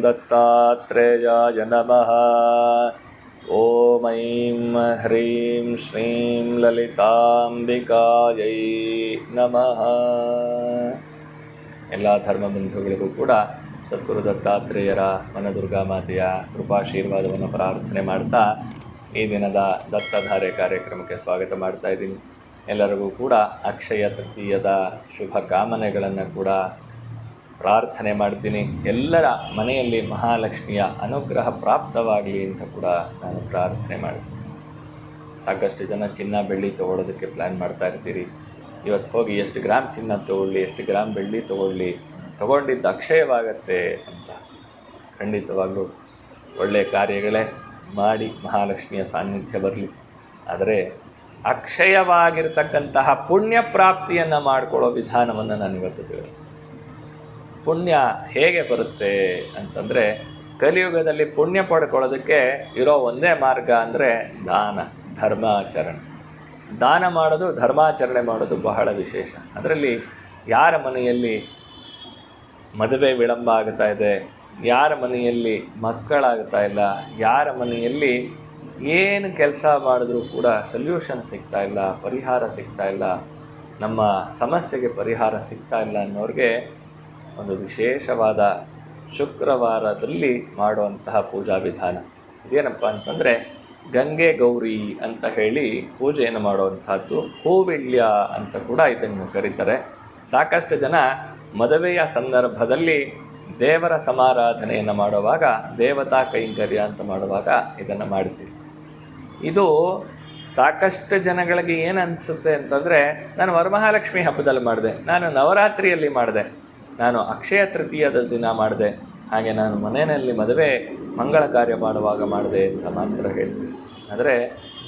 दत्तात्रेयाय नमः ॐ ऐं ह्रीं श्रीं ललिताम्बिकायै नमः ಎಲ್ಲ ಧರ್ಮ ಬಂಧುಗಳಿಗೂ ಕೂಡ ಸದ್ಗುರು ದತ್ತಾತ್ರೇಯರ ವನದುರ್ಗಾ ಮಾತೆಯ ಕೃಪಾಶೀರ್ವಾದವನ್ನು ಪ್ರಾರ್ಥನೆ ಮಾಡ್ತಾ ಈ ದಿನದ ದತ್ತಧಾರೆ ಕಾರ್ಯಕ್ರಮಕ್ಕೆ ಸ್ವಾಗತ ಮಾಡ್ತಾ ಇದ್ದೀನಿ ಎಲ್ಲರಿಗೂ ಕೂಡ ಅಕ್ಷಯ ತೃತೀಯದ ಶುಭ ಕಾಮನೆಗಳನ್ನು ಕೂಡ ಪ್ರಾರ್ಥನೆ ಮಾಡ್ತೀನಿ. ಎಲ್ಲರ ಮನೆಯಲ್ಲಿ ಮಹಾಲಕ್ಷ್ಮಿಯ ಅನುಗ್ರಹ ಪ್ರಾಪ್ತವಾಗಲಿ ಅಂತ ಕೂಡ ನಾನು ಪ್ರಾರ್ಥನೆ ಮಾಡ್ತೀನಿ. ಸಾಕಷ್ಟು ಜನ ಚಿನ್ನ ಬೆಳ್ಳಿ ತೊಗೊಳೋದಕ್ಕೆ ಪ್ಲ್ಯಾನ್ ಮಾಡ್ತಾ ಇರ್ತೀರಿ. ಇವತ್ತು ಹೋಗಿ ಎಷ್ಟು ಗ್ರಾಮ್ ಚಿನ್ನ ತೊಗೊಳ್ಳಿ, ಎಷ್ಟು ಗ್ರಾಮ್ ಬೆಳ್ಳಿ ತೊಗೊಳ್ಳಿ, ತೊಗೊಂಡಿದ್ದು ಅಕ್ಷಯವಾಗತ್ತೆ ಅಂತ ಖಂಡಿತವಾಗಲೂ ಒಳ್ಳೆಯ ಕಾರ್ಯಗಳೇ ಮಾಡಿ ಮಹಾಲಕ್ಷ್ಮಿಯ ಸಾನ್ನಿಧ್ಯ ಬರಲಿ. ಆದರೆ ಅಕ್ಷಯವಾಗಿರ್ತಕ್ಕಂತಹ ಪುಣ್ಯ ಪ್ರಾಪ್ತಿಯನ್ನು ಮಾಡಿಕೊಳ್ಳೋ ವಿಧಾನವನ್ನು ನಾನು ಇವತ್ತು ತಿಳಿಸ್ತೀನಿ. ಪುಣ್ಯ ಹೇಗೆ ಬರುತ್ತೆ ಅಂತಂದರೆ ಕಲಿಯುಗದಲ್ಲಿ ಪುಣ್ಯ ಪಡ್ಕೊಳ್ಳೋದಕ್ಕೆ ಇರೋ ಒಂದೇ ಮಾರ್ಗ ಅಂದರೆ ದಾನ, ಧರ್ಮಾಚರಣೆ. ದಾನ ಮಾಡೋದು, ಧರ್ಮಾಚರಣೆ ಮಾಡೋದು ಬಹಳ ವಿಶೇಷ. ಅದರಲ್ಲಿ ಯಾರ ಮನೆಯಲ್ಲಿ ಮದುವೆ ವಿಳಂಬ ಆಗ್ತಾ ಇದೆ, ಯಾರ ಮನೆಯಲ್ಲಿ ಮಕ್ಕಳಾಗ್ತಾ ಇಲ್ಲ, ಯಾರ ಮನೆಯಲ್ಲಿ ಏನು ಕೆಲಸ ಮಾಡಿದ್ರೂ ಕೂಡ ಸೊಲ್ಯೂಷನ್ ಸಿಗ್ತಾ ಇಲ್ಲ, ಪರಿಹಾರ ಸಿಗ್ತಾ ಇಲ್ಲ, ನಮ್ಮ ಸಮಸ್ಯೆಗೆ ಪರಿಹಾರ ಸಿಗ್ತಾ ಇಲ್ಲ ಅನ್ನೋರಿಗೆ ಒಂದು ವಿಶೇಷವಾದ ಶುಕ್ರವಾರದಲ್ಲಿ ಮಾಡುವಂತಹ ಪೂಜಾ ವಿಧಾನ. ಇದೇನಪ್ಪ ಅಂತಂದರೆ ಗಂಗೆ ಗೌರಿ ಅಂತ ಹೇಳಿ ಪೂಜೆಯನ್ನು ಮಾಡುವಂಥದ್ದು, ಹೂವಿಳ್ಯ ಅಂತ ಕೂಡ ಇದನ್ನು ಕರೀತಾರೆ. ಸಾಕಷ್ಟು ಜನ ಮದುವೆಯ ಸಂದರ್ಭದಲ್ಲಿ ದೇವರ ಸಮಾರಾಧನೆಯನ್ನು ಮಾಡುವಾಗ, ದೇವತಾ ಕೈಂಕರ್ಯ ಅಂತ ಮಾಡುವಾಗ ಇದನ್ನು ಮಾಡ್ತೀವಿ. ಇದು ಸಾಕಷ್ಟು ಜನಗಳಿಗೆ ಏನು ಅನಿಸುತ್ತೆ ಅಂತಂದರೆ, ನಾನು ವರಮಹಾಲಕ್ಷ್ಮಿ ಹಬ್ಬದಲ್ಲಿ ಮಾಡಿದೆ, ನಾನು ನವರಾತ್ರಿಯಲ್ಲಿ ಮಾಡಿದೆ. ನಾನು ಅಕ್ಷಯ ತೃತೀಯದ ದಿನ ಮಾಡಿದೆ. ಹಾಗೆ ನಾನು ಮನೆಯಲ್ಲಿ ಮದುವೆ ಮಂಗಳ ಕಾರ್ಯ ಮಾಡುವಾಗ ಮಾಡಿದೆ ಅಂತ ಮಾತ್ರ ಹೇಳ್ತೀನಿ. ಆದರೆ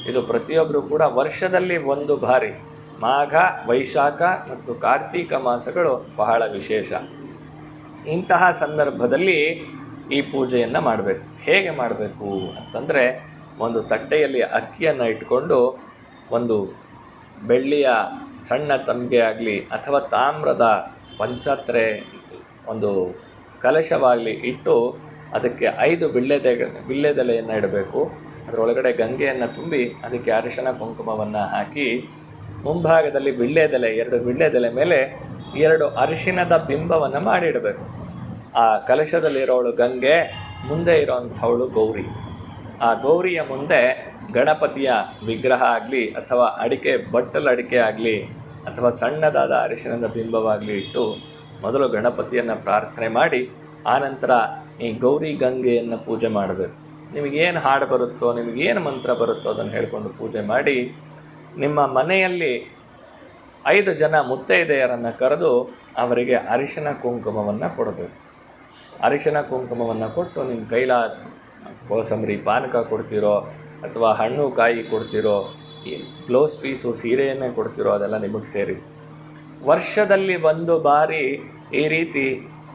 ಇದು ಪ್ರತಿಯೊಬ್ಬರು ಕೂಡ ವರ್ಷದಲ್ಲಿ ಒಂದು ಬಾರಿ ಮಾಘ, ವೈಶಾಖ ಮತ್ತು ಕಾರ್ತೀಕ ಮಾಸಗಳು ಬಹಳ ವಿಶೇಷ. ಇಂತಹ ಸಂದರ್ಭದಲ್ಲಿ ಈ ಪೂಜೆಯನ್ನು ಮಾಡಬೇಕು. ಹೇಗೆ ಮಾಡಬೇಕು ಅಂತಂದರೆ ಒಂದು ತಟ್ಟೆಯಲ್ಲಿ ಅಕ್ಕಿಯನ್ನು ಇಟ್ಕೊಂಡು ಒಂದು ಬೆಳ್ಳಿಯ ಸಣ್ಣ ತಂಬಿಗೆ ಆಗಲಿ ಅಥವಾ ತಾಮ್ರದ ಪಂಚಾತ್ರೆ ಒಂದು ಕಲಶವಾಗಲಿ ಇಟ್ಟು ಅದಕ್ಕೆ ಐದು ಬಿಳ್ಳೆದೆ ಬಿಳ್ಳೆದೆಲೆಯನ್ನು ಇಡಬೇಕು. ಅದರೊಳಗಡೆ ಗಂಗೆಯನ್ನು ತುಂಬಿ ಅದಕ್ಕೆ ಅರಿಶಿನ ಕುಂಕುಮವನ್ನು ಹಾಕಿ ಮುಂಭಾಗದಲ್ಲಿ ಬಿಳ್ಳೆದೆಲೆ ಎರಡು ಬಿಳ್ಳೆದೆಲೆ ಮೇಲೆ ಎರಡು ಅರಿಶಿನದ ಬಿಂಬವನ್ನು ಮಾಡಿಡಬೇಕು. ಆ ಕಲಶದಲ್ಲಿರೋಳು ಗಂಗೆ, ಮುಂದೆ ಇರೋವಂಥವಳು ಗೌರಿ. ಆ ಗೌರಿಯ ಮುಂದೆ ಗಣಪತಿಯ ವಿಗ್ರಹ ಆಗಲಿ ಅಥವಾ ಅಡಿಕೆ ಬಟ್ಟಲು ಅಡಿಕೆ ಆಗಲಿ ಅಥವಾ ಸಣ್ಣದಾದ ಅರಿಶಿನದ ಬಿಂಬವಾಗಲಿ ಇಟ್ಟು ಮೊದಲು ಗಣಪತಿಯನ್ನು ಪ್ರಾರ್ಥನೆ ಮಾಡಿ ಆನಂತರ ಈ ಗೌರಿ ಗಂಗೆಯನ್ನು ಪೂಜೆ ಮಾಡಬೇಕು. ನಿಮಗೇನು ಹಾಡು ಬರುತ್ತೋ, ನಿಮಗೇನು ಮಂತ್ರ ಬರುತ್ತೋ ಅದನ್ನು ಹೇಳಿಕೊಂಡು ಪೂಜೆ ಮಾಡಿ, ನಿಮ್ಮ ಮನೆಯಲ್ಲಿ ಐದು ಜನ ಮುತ್ತೈದೆಯರನ್ನು ಕರೆದು ಅವರಿಗೆ ಅರಿಶಿನ ಕುಂಕುಮವನ್ನು ಕೊಡಬೇಕು. ಅರಿಶಿನ ಕುಂಕುಮವನ್ನು ಕೊಟ್ಟು ನಿಮ್ಮ ಕೈಲ ಕೋಸಂಬರಿ ಪಾನಕ ಕೊಡ್ತಿರೋ ಅಥವಾ ಹಣ್ಣು ಕಾಯಿ ಕೊಡ್ತಿರೋ ಬ್ಲೌಸ್ ಪೀಸು ಸೀರೆಯನ್ನೇ ಕೊಡ್ತಿರೋ ಅದೆಲ್ಲ ನಿಮಗೆ ಸೇರಿ. ವರ್ಷದಲ್ಲಿ ಒಂದು ಬಾರಿ ಈ ರೀತಿ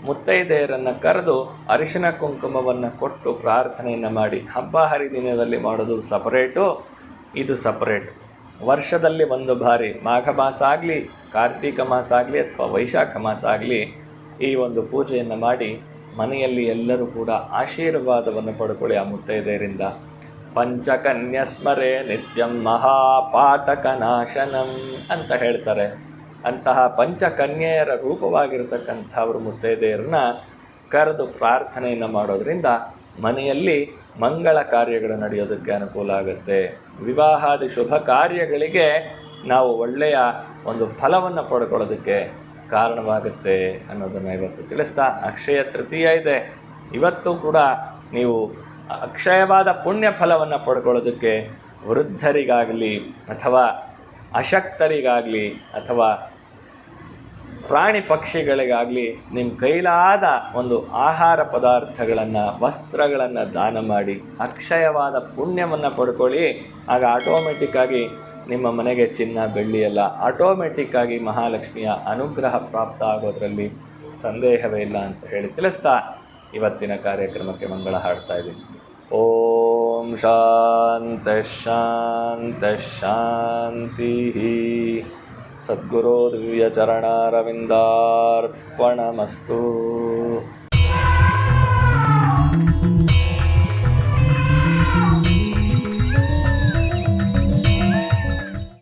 ಮುತ್ತೈದೆಯರನ್ನು ಕರೆದು ಅರಿಶಿನ ಕುಂಕುಮವನ್ನು ಕೊಟ್ಟು ಪ್ರಾರ್ಥನೆಯನ್ನು ಮಾಡಿ, ಹಬ್ಬ ಹರಿದಿನದಲ್ಲಿ ಮಾಡೋದು ಸಪರೇಟು ಇದು ಸಪರೇಟ್ ವರ್ಷದಲ್ಲಿ ಒಂದು ಬಾರಿ ಮಾಘ ಮಾಸ ಆಗಲಿ, ಕಾರ್ತೀಕ ಮಾಸ ಆಗಲಿ ಅಥವಾ ವೈಶಾಖ ಮಾಸ ಆಗಲಿ ಈ ಒಂದು ಪೂಜೆಯನ್ನು ಮಾಡಿ ಮನೆಯಲ್ಲಿ ಎಲ್ಲರೂ ಕೂಡ ಆಶೀರ್ವಾದವನ್ನು ಪಡ್ಕೊಳ್ಳಿ ಆ ಮುತ್ತೈದೆಯರಿಂದ. ಪಂಚಕನ್ಯ ಸ್ಮರೆ ನಿತ್ಯಂ ಮಹಾಪಾತಕ ನಾಶನಂ ಅಂತ ಹೇಳ್ತಾರೆ. ಅಂತಹ ಪಂಚಕನ್ಯೆಯರ ರೂಪವಾಗಿರ್ತಕ್ಕಂಥವ್ರು ಮುತ್ತೈದೆಯರನ್ನ ಕರೆದು ಪ್ರಾರ್ಥನೆಯನ್ನು ಮಾಡೋದರಿಂದ ಮನೆಯಲ್ಲಿ ಮಂಗಳ ಕಾರ್ಯಗಳು ನಡೆಯೋದಕ್ಕೆ ಅನುಕೂಲ ಆಗುತ್ತೆ. ವಿವಾಹಾದಿ ಶುಭ ಕಾರ್ಯಗಳಿಗೆ ನಾವು ಒಳ್ಳೆಯ ಒಂದು ಫಲವನ್ನು ಪಡ್ಕೊಳ್ಳೋದಕ್ಕೆ ಕಾರಣವಾಗುತ್ತೆ ಅನ್ನೋದನ್ನು ಇವತ್ತು ತಿಳಿಸ್ತಾ ಅಕ್ಷಯ ತೃತೀಯ ಇದೆ. ಇವತ್ತು ಕೂಡ ನೀವು ಅಕ್ಷಯವಾದ ಪುಣ್ಯ ಫಲವನ್ನು ಪಡ್ಕೊಳ್ಳೋದಕ್ಕೆ ವೃದ್ಧರಿಗಾಗಲಿ ಅಥವಾ ಅಶಕ್ತರಿಗಾಗಲಿ ಅಥವಾ ಪ್ರಾಣಿ ಪಕ್ಷಿಗಳಿಗಾಗಲಿ ನಿಮ್ಮ ಕೈಲಾದ ಒಂದು ಆಹಾರ ಪದಾರ್ಥಗಳನ್ನು, ವಸ್ತ್ರಗಳನ್ನು ದಾನ ಮಾಡಿ ಅಕ್ಷಯವಾದ ಪುಣ್ಯವನ್ನು ಪಡ್ಕೊಳ್ಳಿ. ಆಗ ಆಟೋಮೆಟಿಕ್ಕಾಗಿ ನಿಮ್ಮ ಮನೆಗೆ ಚಿನ್ನ, ಬೆಳ್ಳಿ ಎಲ್ಲ ಆಟೋಮೆಟಿಕ್ಕಾಗಿ ಮಹಾಲಕ್ಷ್ಮಿಯ ಅನುಗ್ರಹ ಪ್ರಾಪ್ತ ಆಗೋದರಲ್ಲಿ ಸಂದೇಹವೇ ಇಲ್ಲ ಅಂತ ಹೇಳಿ ತಿಳಿಸ್ತಾ ಇವತ್ತಿನ ಕಾರ್ಯಕ್ರಮಕ್ಕೆ ಮಂಗಳ ಹಾಡ್ತಾ ಇದ್ದೀನಿ. ॐ शान्तशान्तशान्तिः सद्गुरो दिव्यचरणरविन्दार्पणमस्तु